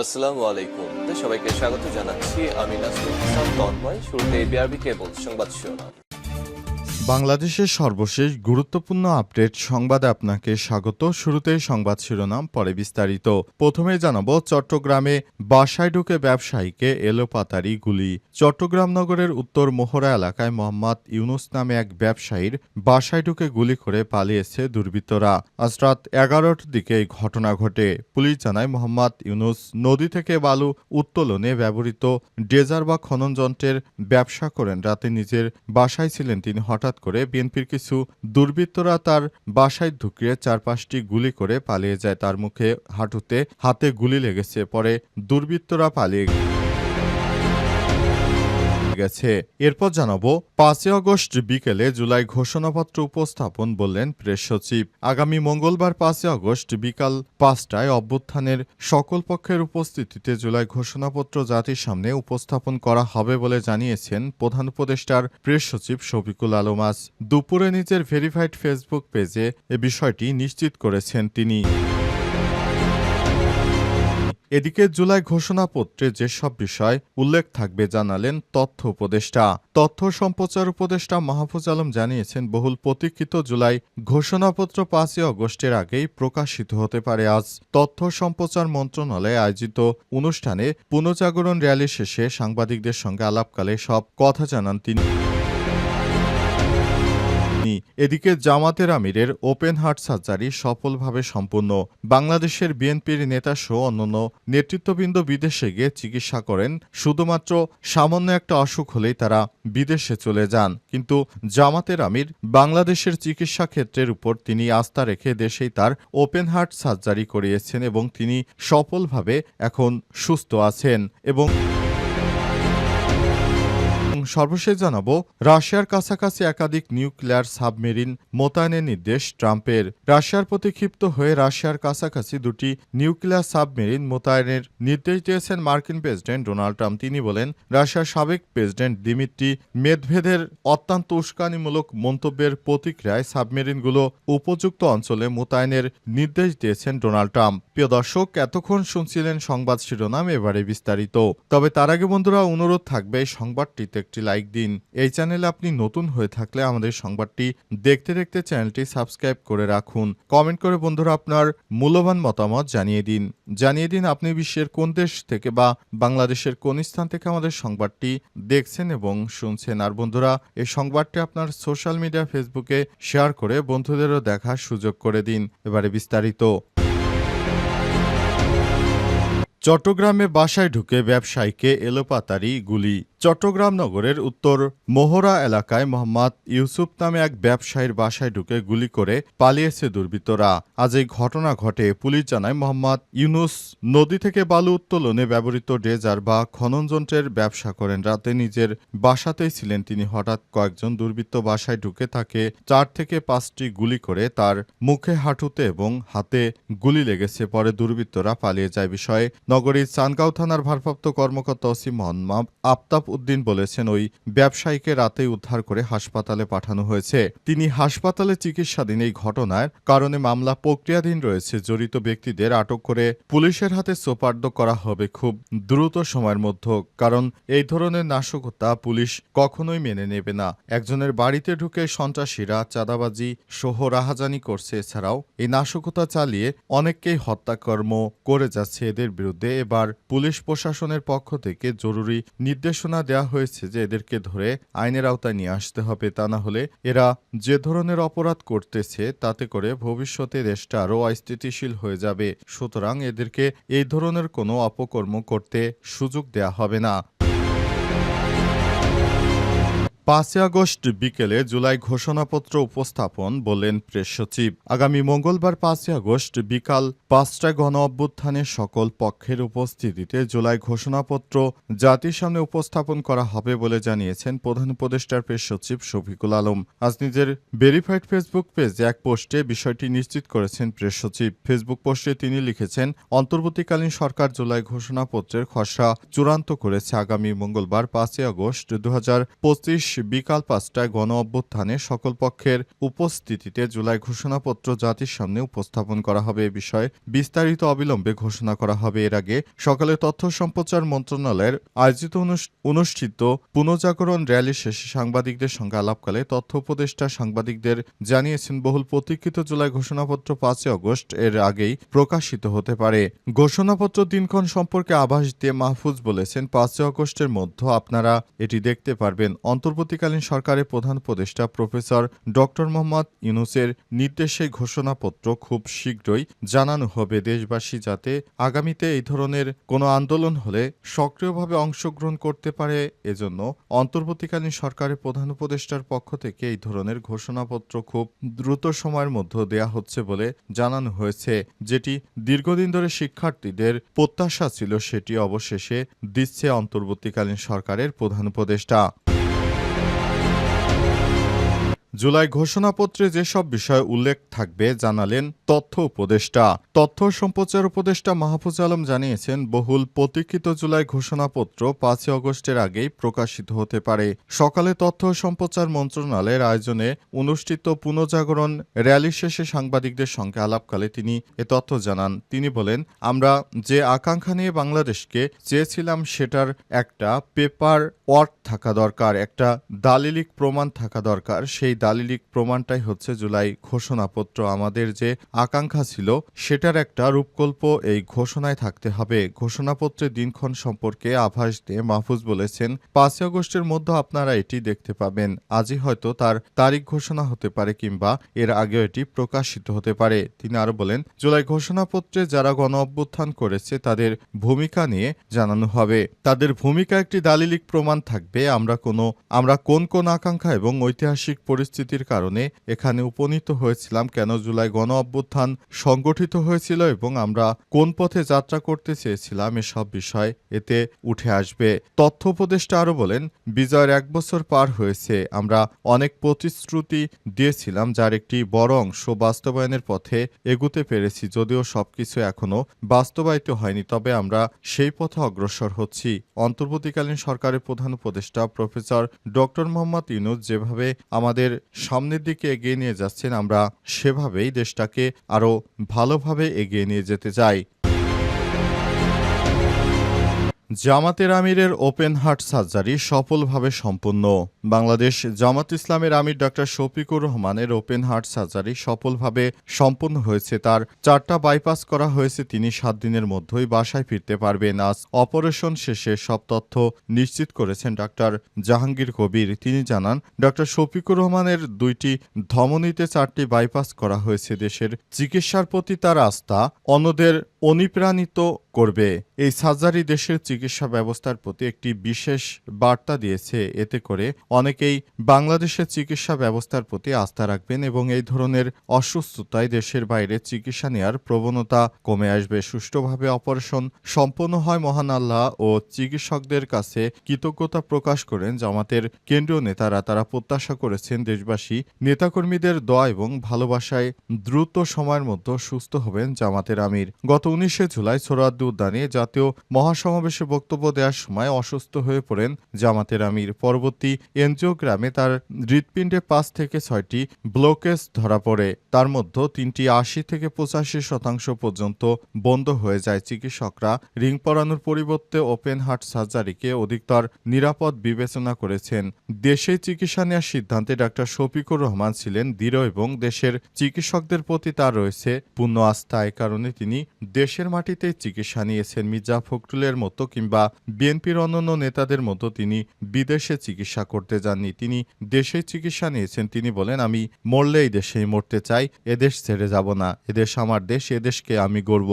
আসসালামু আলাইকুম। সবাইকে স্বাগত জানাচ্ছি। আমি নাসরুল ইসলাম তন্ময়। শুরুতে বিআরবি কেবল সংবাদ শিরোনাম। বাংলাদেশের সর্বশেষ গুরুত্বপূর্ণ আপডেট সংবাদে আপনাকে স্বাগত। শুরুতেই সংবাদ শিরোনাম, পরে বিস্তারিত। প্রথমে জানাব, চট্টগ্রামে বাসায় ঢুকে ব্যবসায়ীকে এলোপাতারি গুলি। চট্টগ্রাম নগরের উত্তর মোহরা এলাকায় মোহাম্মদ ইউনুস নামে এক ব্যবসায়ীর বাসায় ঢুকে গুলি করে পালিয়েছে দুর্বৃত্তরা। আজ রাত এগারোটার দিকে এই ঘটনা ঘটে। পুলিশ জানায়, মোহাম্মদ ইউনুস নদী থেকে বালু উত্তোলনে ব্যবহৃত ডেজার বা খনন যন্ত্রের ব্যবসা করেন। রাতে নিজের বাসায় ছিলেন তিনি। হঠাৎ করে বিএনপির কিছু দুর্বৃত্তরা তার বাসায় ঢুকিয়ে চার পাঁচটি গুলি করে পালিয়ে যায়। তার মুখে হাঁটুতে হাতে গুলি লেগেছে, পরে দুর্বৃত্তরা পালিয়ে গেছে। এরপর জানাব, পাঁচই আগস্ট বিকেলে জুলাই ঘোষণাপত্র উপস্থাপন বললেন প্রেস সচিব। আগামী মঙ্গলবার পাঁচই আগস্ট বিকাল পাঁচটায় অভ্যুত্থানের সকল পক্ষের উপস্থিতিতে জুলাই ঘোষণাপত্র জাতির সামনে উপস্থাপন করা হবে বলে জানিয়েছেন প্রধান উপদেষ্টার প্রেস সচিব শফিকুল আলমাস দুপুরে নিজের ভেরিফাইড ফেসবুক পেজে এ বিষয়টি নিশ্চিত করেছেন তিনি। এদিকে জুলাই ঘোষণাপত্রে যেসব বিষয় উল্লেখ থাকবে জানালেন তথ্য উপদেষ্টা। তথ্য সম্প্রচার উপদেষ্টা মাহফুজ আলম জানিয়েছেন, বহুল প্রতীক্ষিত জুলাই ঘোষণাপত্র পাঁচই অগস্টের আগেই প্রকাশিত হতে পারে আজ। তথ্য সম্প্রচার মন্ত্রণালয়ে আয়োজিত অনুষ্ঠানে পুনঃজাগরণ র্যালি শেষে সাংবাদিকদের সঙ্গে আলাপকালে সব কথা জানান তিনি। এদিকে জামাতের আমিরের ওপেন হার্ট সার্জারি সফলভাবে সম্পূর্ণ। বাংলাদেশের বিএনপির নেতাসহ অন্যান্য নেতৃত্ববৃন্দ বিদেশে গিয়ে চিকিৎসা করেন। শুধুমাত্র সামান্য একটা অসুখ হলেই তারা বিদেশে চলে যান। কিন্তু জামাতের আমির বাংলাদেশের চিকিৎসা ক্ষেত্রের উপর তিনি আস্থা রেখে দেশেই তার ওপেন হার্ট সার্জারি করিয়েছেন এবং তিনি সফলভাবে এখন সুস্থ আছেন এবং সর্বশেষ জানাব, রাশিয়ার কাছাকাছি একাধিক নিউক্লিয়ার সাবমেরিন মোতায়েনের নির্দেশ ট্রাম্পের। রাশিয়ার প্রতি ক্ষিপ্ত হয়ে রাশিয়ার কাছাকাছি দুটি নিউক্লিয়ার সাবমেরিন মোতায়েনের নির্দেশ দিয়েছেন মার্কিন প্রেসিডেন্ট ডোনাল্ড ট্রাম্প। তিনি বলেন, রাশিয়ার সাবেক প্রেসিডেন্ট দিমিত্রি মেদভেদের অত্যন্ত উস্কানিমূলক মন্তব্যের প্রতিক্রিয়ায় সাবমেরিনগুলো উপযুক্ত অঞ্চলে মোতায়েনের নির্দেশ দিয়েছেন ডোনাল্ড ট্রাম্প। প্রিয় দর্শক, এতক্ষণ শুনছিলেন সংবাদ শিরোনাম, এবারে বিস্তারিত। তবে তার আগে বন্ধুরা, অনুরোধ থাকবে সংবাদটিতে একটি লাইক দিন। এই চ্যানেলে আপনি নতুন হয়ে থাকলে আমাদের সংবাদটি দেখতে দেখতে চ্যানেলটি সাবস্ক্রাইব করে রাখুন। কমেন্ট করে বন্ধুরা আপনার মূল্যবান মতামত জানিয়ে দিন। জানিয়ে দিন আপনি বিশ্বের কোন দেশ থেকে বা বাংলাদেশের কোন স্থান থেকে আমাদের সংবাদটি দেখছেন এবং শুনছেন। আর বন্ধুরা, এই সংবাদটি আপনার সোশ্যাল মিডিয়া, ফেসবুকে শেয়ার করে বন্ধুদেরও দেখার সুযোগ করে দিন। এবারে বিস্তারিত। চট্টগ্রামে বাসায় ঢুকে ব্যবসায়ীকে এলোপাতারি গুলি। চট্টগ্রাম নগরের উত্তর মোহরা এলাকায় মোহাম্মদ ইউসুফ নামে এক ব্যবসায়ীর বাসায় ঢুকে গুলি করে পালিয়েছে দুর্বৃত্তরা। আজ এই ঘটনা ঘটে পুলিশ জানায় মোহাম্মদ ইউনুস নদী থেকে বালু উত্তোলনে ব্যবহৃত ডেজার বা খনন যন্ত্রের ব্যবসা করেন। রাতে নিজের বাসাতেই ছিলেন তিনি। হঠাৎ কয়েকজন দুর্বৃত্ত বাসায় ঢুকে তাকে চার থেকে পাঁচটি গুলি করে তার মুখে, হাঁটুতে এবং হাতে গুলি লেগেছে। পরে দুর্বৃত্তরা পালিয়ে যায়। বিষয়ে নগরীর চানগাঁও থানার ভারপ্রাপ্ত কর্মকর্তা ওসি মোহাম্মদ আফতাব উদ্দিন বলেছেন, ওই ব্যবসায়ীকে রাতেই উদ্ধার করে হাসপাতালে পাঠানো হয়েছে। তিনি হাসপাতালে চিকিৎসাধীন এই ঘটনার কারণে মামলা প্রক্রিয়াধীন রয়েছে। জড়িত ব্যক্তিদের আটক করে পুলিশের হাতে সোপার্দ করা হবে খুব দ্রুত সময়ের মধ্যে, কারণ এই ধরনের নাশকতা পুলিশ কখনোই মেনে নেবে না। একজনের বাড়িতে ঢুকে সন্ত্রাসীরা চাঁদাবাজি সহ রাহাজানি করছে। এছাড়াও এই নাশকতা চালিয়ে অনেককেই হত্যাকর্ম করে যাচ্ছে। এদের বিরুদ্ধে এবার পুলিশ প্রশাসনের পক্ষ থেকে জরুরি নির্দেশনা দেওয়া হয়েছে যে এদেরকে ধরে আইনের আওতায় নিয়ে আসতে হবে, তা না হলে এরা যে ধরনের অপরাধ করতেছে তাতে করে ভবিষ্যতে দেশটা আরও অস্থিতিশীল হয়ে যাবে। সুতরাং এদেরকে এই ধরনের কোনো অপকর্ম করতে সুযোগ দেয়া হবে না। পাঁচই আগস্ট বিকেলে জুলাই ঘোষণাপত্র উপস্থাপন বললেন প্রেস সচিব। আগামী মঙ্গলবার পাঁচই আগস্ট বিকাল পাঁচটায় গণ অভ্যুত্থানের সকল পক্ষের উপস্থিতিতে জুলাই ঘোষণাপত্র জাতির সামনে উপস্থাপন করা হবে বলে জানিয়েছেন প্রধান উপদেষ্টার প্রেস সচিব শফিকুল আলম। আজ নিজের ভেরিফাইড ফেসবুক পেজে এক পোস্টে বিষয়টি নিশ্চিত করেছেন প্রেস সচিব। ফেসবুক পোস্টে তিনি লিখেছেন, অন্তর্বর্তীকালীন সরকার জুলাই ঘোষণাপত্রের খসড়া চূড়ান্ত করেছে আগামী মঙ্গলবার পাঁচই আগস্ট দু হাজার পঁচিশ বিকাল পাঁচটায় গণ অভ্যুত্থানে সকল পক্ষের উপস্থিতিতে জুলাই ঘোষণাপত্র জাতির সামনে উপস্থাপন করা হবে এ বিষয়ে বিস্তারিত অবিলম্বে ঘোষণা করা হবে। এর আগে সকালে তথ্য সম্প্রচার মন্ত্রণালয়ের আয়োজিত অনুষ্ঠিত পুনর্জাগরণ র্যালি শেষে সাংবাদিকদের সঙ্গে আলাপকালে তথ্য উপদেষ্টা সাংবাদিকদের জানিয়েছেন, বহুল প্রতীক্ষিত জুলাই ঘোষণাপত্র পাঁচই অগস্ট এর আগেই প্রকাশিত হতে পারে। ঘোষণাপত্র দিনক্ষণ সম্পর্কে আভাস দিয়ে মাহফুজ বলেছেন, পাঁচই অগস্টের মধ্যে আপনারা এটি দেখতে পারবেন। অন্তর্বর্তীকালীন সরকারের প্রধান উপদেষ্টা প্রফেসর ডক্টর মোহাম্মদ ইউনুসের নির্দেশে ঘোষণাপত্র খুব শীঘ্রই জানানো হবে দেশবাসী যাতে আগামীতে এই ধরনের কোনো আন্দোলন হলে সক্রিয়ভাবে অংশগ্রহণ করতে পারে। এজন্য অন্তর্বর্তীকালীন সরকারের প্রধান উপদেষ্টার পক্ষ থেকে এই ধরনের ঘোষণাপত্র খুব দ্রুত সময়ের মধ্যে দেয়া হচ্ছে বলে জানানো হয়েছে। যেটি দীর্ঘদিন ধরে শিক্ষার্থীদের প্রত্যাশা ছিল, সেটি অবশেষে দিচ্ছে অন্তর্বর্তীকালীন সরকারের প্রধান উপদেষ্টা। জুলাই ঘোষণাপত্রে যেসব বিষয় উল্লেখ থাকবে জানালেন তথ্য উপদেষ্টা। তথ্য সম্প্রচার উপদেষ্টা মাহফুজ আলম জানিয়েছেন, বহুল প্রতীক্ষিত জুলাই ঘোষণাপত্র পাঁচই অগস্টের আগেই প্রকাশিত হতে পারে। সকালে তথ্য সম্প্রচার মন্ত্রণালয়ের আয়োজনে অনুষ্ঠিত পুনর্জাগরণ র্যালি শেষে সাংবাদিকদের সঙ্গে আলাপকালে তিনি এ তথ্য জানান। তিনি বলেন, আমরা যে আকাঙ্ক্ষা নিয়ে বাংলাদেশকে চেয়েছিলাম সেটার একটা পেপার ওয়ার্ক থাকা দরকার, একটা দালিলিক প্রমাণ থাকা দরকার। সেই দালিলিক প্রমাণটাই হচ্ছে জুলাই ঘোষণাপত্র। আমাদের যে আকাঙ্ক্ষা ছিল, সেটার একটা রূপকল্প এই ঘোষণায় থাকতে হবে। ঘোষণাপত্রের দিনক্ষণ সম্পর্কে আভাস দিয়ে মাহফুজ বলেছেন, পাঁচই আগস্টের মধ্যে আপনারা এটি দেখতে পাবেন। আজই হয়তো তার তারিখ ঘোষণা হতে পারে কিংবা এর আগেও এটি প্রকাশিত হতে পারে। তিনি আরও বলেন, জুলাই ঘোষণাপত্রে যারা গণ অভ্যুত্থান করেছে, তাদের ভূমিকা নিয়ে জানানো হবে। তাদের ভূমিকা একটি দালিলিক প্রমাণ থাকবে। আমরা কোনো, আমরা কোন কোন আকাঙ্ক্ষা এবং ঐতিহাসিক পরিস্থিতির কারণে এখানে উপনীত হয়েছিলাম কেন জুলাই গণ অভ্যুত্থান সংগঠিত হয়েছিল এবং আমরা কোন পথে যাত্রা করতে চেয়েছিলাম এসব বিষয় এতে উঠে আসবে। তথ্য উপদেষ্টা আরও বলেন, বিজয়ের এক বছর পার হয়েছে, আমরা অনেক প্রতিশ্রুতি দিয়েছিলাম যার একটি বড় অংশ বাস্তবায়নের পথে এগুতে পেরেছি, যদিও সবকিছু এখনও বাস্তবায়িত হয়নি, তবে আমরা সেই পথে অগ্রসর হচ্ছি। অন্তর্বর্তীকালীন সরকারের প্রধান উপদেষ্টা প্রফেসর ডক্টর মোহাম্মদ ইউনুস যেভাবে আমাদের সামনের দিকে এগিয়ে নিয়ে যাচ্ছেন আমরা সেভাবেই দেশটাকে আরও ভালোভাবে এগিয়ে নিয়ে যেতে চাই। জামাতের আমিরের ওপেন হার্ট সার্জারি সফলভাবে সম্পন্ন। বাংলাদেশ জামাত ইসলামের আমির ডক্টর শফিকুর রহমানের ওপেন হার্ট সার্জারি সফলভাবে সম্পন্ন হয়েছে। তার চারটা বাইপাস করা হয়েছে, তিনি সাত দিনের মধ্যেই বাসায় ফিরতে পারবেন। আজ অপারেশন শেষে সব তথ্য নিশ্চিত করেছেন ডাক্তার জাহাঙ্গীর কবির। তিনি জানান ডক্টর শফিকুর রহমানের দুইটি ধমনীতে চারটি বাইপাস করা হয়েছে। দেশের চিকিৎসার প্রতি তার আস্থা, অন্যদের অনুপ্রাণিত করবে। এই সার্জারি দেশের চিকিৎসা ব্যবস্থার প্রতি একটি বিশেষ বার্তা দিয়েছে। এতে করে অনেকেই বাংলাদেশের চিকিৎসা ব্যবস্থার প্রতি আস্থা রাখবেন এবং এই ধরনের অসুস্থতায় দেশের বাইরে চিকিৎসা নেওয়ার প্রবণতা কমে আসবে। সুষ্ঠুভাবে অপারেশন সম্পন্ন হয় মহান আল্লাহ ও চিকিৎসকদের কাছে কৃতজ্ঞতা প্রকাশ করেন জামাতের কেন্দ্রীয় নেতারা। তারা প্রত্যাশা করেছেন দেশবাসী নেতাকর্মীদের দোয়া এবং ভালোবাসায় দ্রুত সময়ের মধ্যে সুস্থ হবেন জামাতের আমির। গত উনিশে জুলাই সোরাদ্দি উদ্যানে জাতীয় মহাসমাবেশে বক্তব্য দেওয়ার সময় অসুস্থ হয়ে পড়েন জামাতের আমির। পরবর্তী এনজিওগ্রামে তার হৃৎপিণ্ডে পাঁচ থেকে ছয়টি ব্লকেজ ধরা পড়ে। তার মধ্যে তিনটি আশি থেকে পঁচাশি শতাংশ পর্যন্ত বন্ধ হয়ে যায়। চিকিৎসকরা রিং পরানোর পরিবর্তে ওপেন হার্ট সার্জারিকে অধিকতর নিরাপদ বিবেচনা করেছেন। দেশে চিকিৎসা নেওয়ার সিদ্ধান্তে ডাক্তার শফিকুর রহমান ছিলেন দৃঢ় এবং দেশের চিকিৎসকদের প্রতি তার রয়েছে পূর্ণ আস্থা। এ কারণে তিনি দেশের মাটিতে চিকিৎসা নিয়েছেন মির্জা ফখরুলের মতো কিংবা বিএনপির অন্যান্য নেতাদের মতো তিনি বিদেশে চিকিৎসা করতে যাননি। তিনি দেশে চিকিৎসা নিয়েছেন, তিনি বলেন, আমি মরলে এই দেশেই মরতে চাই এদেশ ছেড়ে যাব না এদেশ আমার দেশ এদেশকে আমি গড়ব।